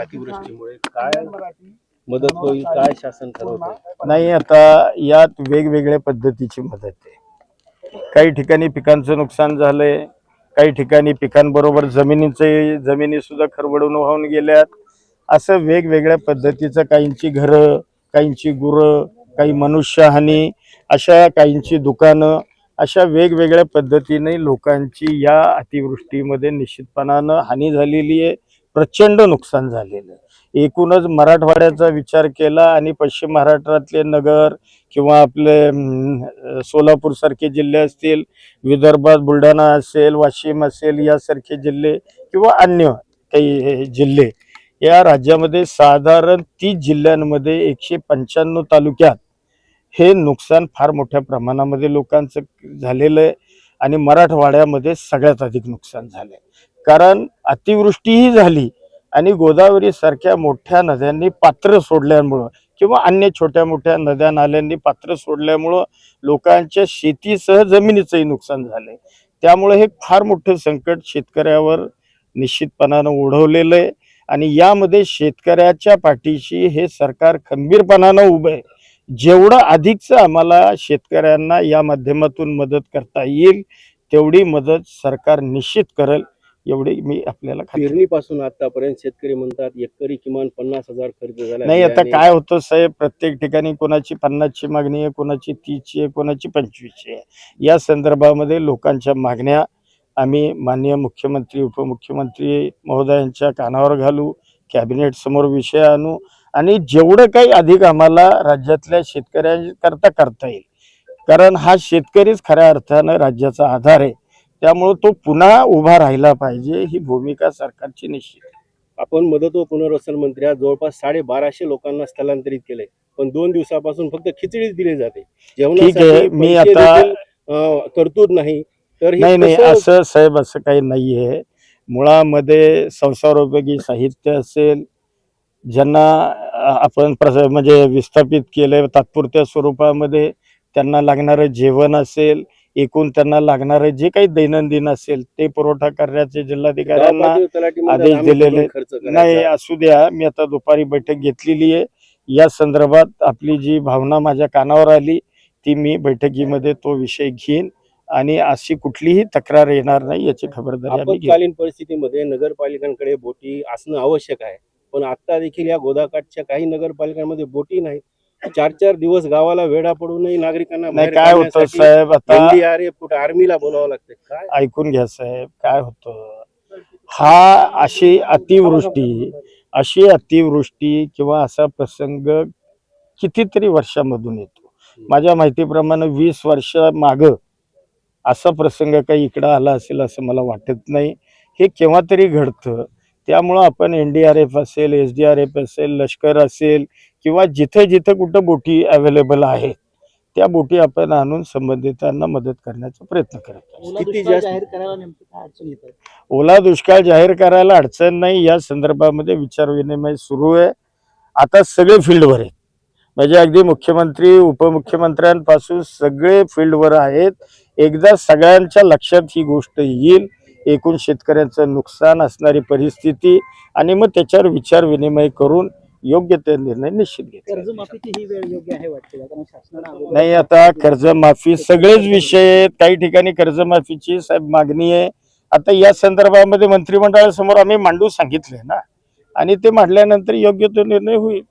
अतिवृष्टीमुळे. काय? मदत होईल काय शासन ठरवतं नाही आता यात वेगवेगळ्या पद्धतीची मदत आहे. काही ठिकाणी पिकांचं नुकसान झालंय काही ठिकाणी पिकांबरोबर जमिनीचे जमिनी सुद्धा खरवडून वाहून गेल्यात. असं वेगवेगळ्या पद्धतीचं काहींची घरं काहींची गुरं काही मनुष्यहानी अशा काहींची दुकानं अशा वेगवेगळ्या पद्धतीने लोकांची या अतिवृष्टीमध्ये निश्चितपणानं हानी झालेली आहे प्रचंड नुकसान झालेलं आहे. एकूणच मराठवाड्याचा विचार केला आणि पश्चिम महाराष्ट्रातले नगर किंवा आपले सोलापूर सारखे जिल्हे असतील विदर्भात बुलढाणा असेल वाशिम असेल यासारखे जिल्हे किंवा अन्य काही हे जिल्हे या राज्यामध्ये साधारण तीस जिल्ह्यांमध्ये एकशे पंच्याण्णव तालुक्यात हे नुकसान फार मोठ्या प्रमाणामध्ये लोकांचं झालेलं आहे आणि मराठवाड्यामध्ये सगळ्यात अधिक नुकसान झालंय. कारण अतिवृष्टीही झाली आणि गोदावरी सारख्या मोठ्या नद्यांनी पात्र सोडल्यामुळं किंवा अन्य छोट्या मोठ्या नद्या नाल्यांनी पात्र सोडल्यामुळं लोकांच्या शेतीसह जमिनीचंही नुकसान झालंय. त्यामुळे हे फार मोठं संकट शेतकऱ्यावर निश्चितपणानं ओढवलेलं आहे आणि यामध्ये शेतकऱ्याच्या पाठीशी हे सरकार खंबीरपणानं उभं आहे. जेवढं अधिकचं आम्हाला शेतकऱ्यांना या माध्यमातून मदत करता येईल तेवढी मदत सरकार निश्चित करेल. एवढी मी आपल्याला पेरणीपासून आतापर्यंत शेतकरी म्हणतात एकरी किमान पन्नास हजार खर्च झाला नाही आता काय होतं साहेब प्रत्येक ठिकाणी कोणाची पन्नासची मागणी आहे कोणाची तीसची आहे कोणाची पंचवीसची आहे. या संदर्भामध्ये लोकांच्या मागण्या आम्ही माननीय मुख्यमंत्री उपमुख्यमंत्री महोदयांच्या कानावर घालू कॅबिनेट समोर विषय आणू आणि जेवढं काही अधिक आम्हाला राज्यातल्या शेतकऱ्यांकरता करता येईल. कारण हा शेतकरीच खऱ्या अर्थानं राज्याचा आधार आहे. त्यामुळं तो पुन्हा उभा राहिला पाहिजे ही भूमिका सरकारची निश्चित आहे. आपण मदत व पुनर्वसन मंत्री आज जवळपास साडे बाराशे लोकांना स्थलांतरित केले पण दोन दिवसापासून फक्त खिचडीच दिली जाते. आहे जेवणासाठी मी आता तरतूद नाही. तर हे नाही नाही असं साहेब असं काही नाहीये. मुळामध्ये संसारोपयोगी साहित्य असेल ज्यांना आपण म्हणजे विस्थापित केलंय तात्पुरत्या स्वरूपामध्ये त्यांना लागणारं जेवण असेल एकूण त्यांना लागणारं जे काही दैनंदिन असेल ते पुरवठा करण्याचे जिल्हाधिकाऱ्यांना आदेश दिलेले? नाही असू द्या मी आता दुपारी बैठक घेतलेली आहे. या संदर्भात आपली जी भावना माझ्या कानावर आली ती मी बैठकीमध्ये तो विषय घेईन आणि अशी कुठलीही तक्रार येणार नाही याची खबरदारी आपत्कालीन परिस्थितीमध्ये नगरपालिकांकडे बोटी असणं आवश्यक आहे. पण आता देखील या गोदाकाठच्या काही नगरपालिकांमध्ये बोटी नाहीत. चार चार दिवस गावाला वेढा पडूनही नागरिकांना नाही काय होतं साहेब आता एनडीआरएफ कुठे आर्मीला बोलावं लागतं. काय? ऐकून घ्या साहेब काय होतं? हा अशी अतिवृष्टी अशी अतिवृष्टी किंवा असा प्रसंग कितीतरी वर्षामधून येतो. माझ्या माहितीप्रमाणे वीस वर्ष माग असा प्रसंग काही इकडं आला असेल असं मला वाटत नाही. हे केव्हा तरी घडतं. त्यामुळं आपण एन डी आर एफ असेल एस डी आर एफ असेल लष्कर असेल किंवा जिथं जिथं कुठं बोटी अवेलेबल आहेत त्या बोटी आपण आणून संबंधितांना मदत करण्याचा प्रयत्न करत किती दुष्काळ जास्त- जाहीर करायला नेमकं काय अडचण येत ओला दुष्काळ जाहीर करायला अडचण नाही या संदर्भामध्ये विचारविनिमय सुरू आहे. आता सगळे फील्डवर आहेत. म्हणजे अगदी मुख्यमंत्री उपमुख्यमंत्र्यांपासून सगळे फील्डवर आहेत. एकदा सगळ्यांच्या लक्षात ही गोष्ट येईल. एकूण शेतकऱ्यांचं नुकसान असणारी परिस्थिती आणि मग त्याच्यावर विचार विनिमय करून योग्य ते निर्णय निश्चित घेतले कर्जमाफीची ही वेळ योग्य आहे वाटते का? कारण शासनाने अगोदर- नाही आता कर्जमाफी सगळेच विषय आहेत. काही ठिकाणी कर्जमाफीची साहेब मागणी आहे. आता या संदर्भामध्ये मंत्रिमंडळासमोर आम्ही मांडू सांगितले ना. आणि ते मांडल्यानंतर योग्य तो निर्णय होईल.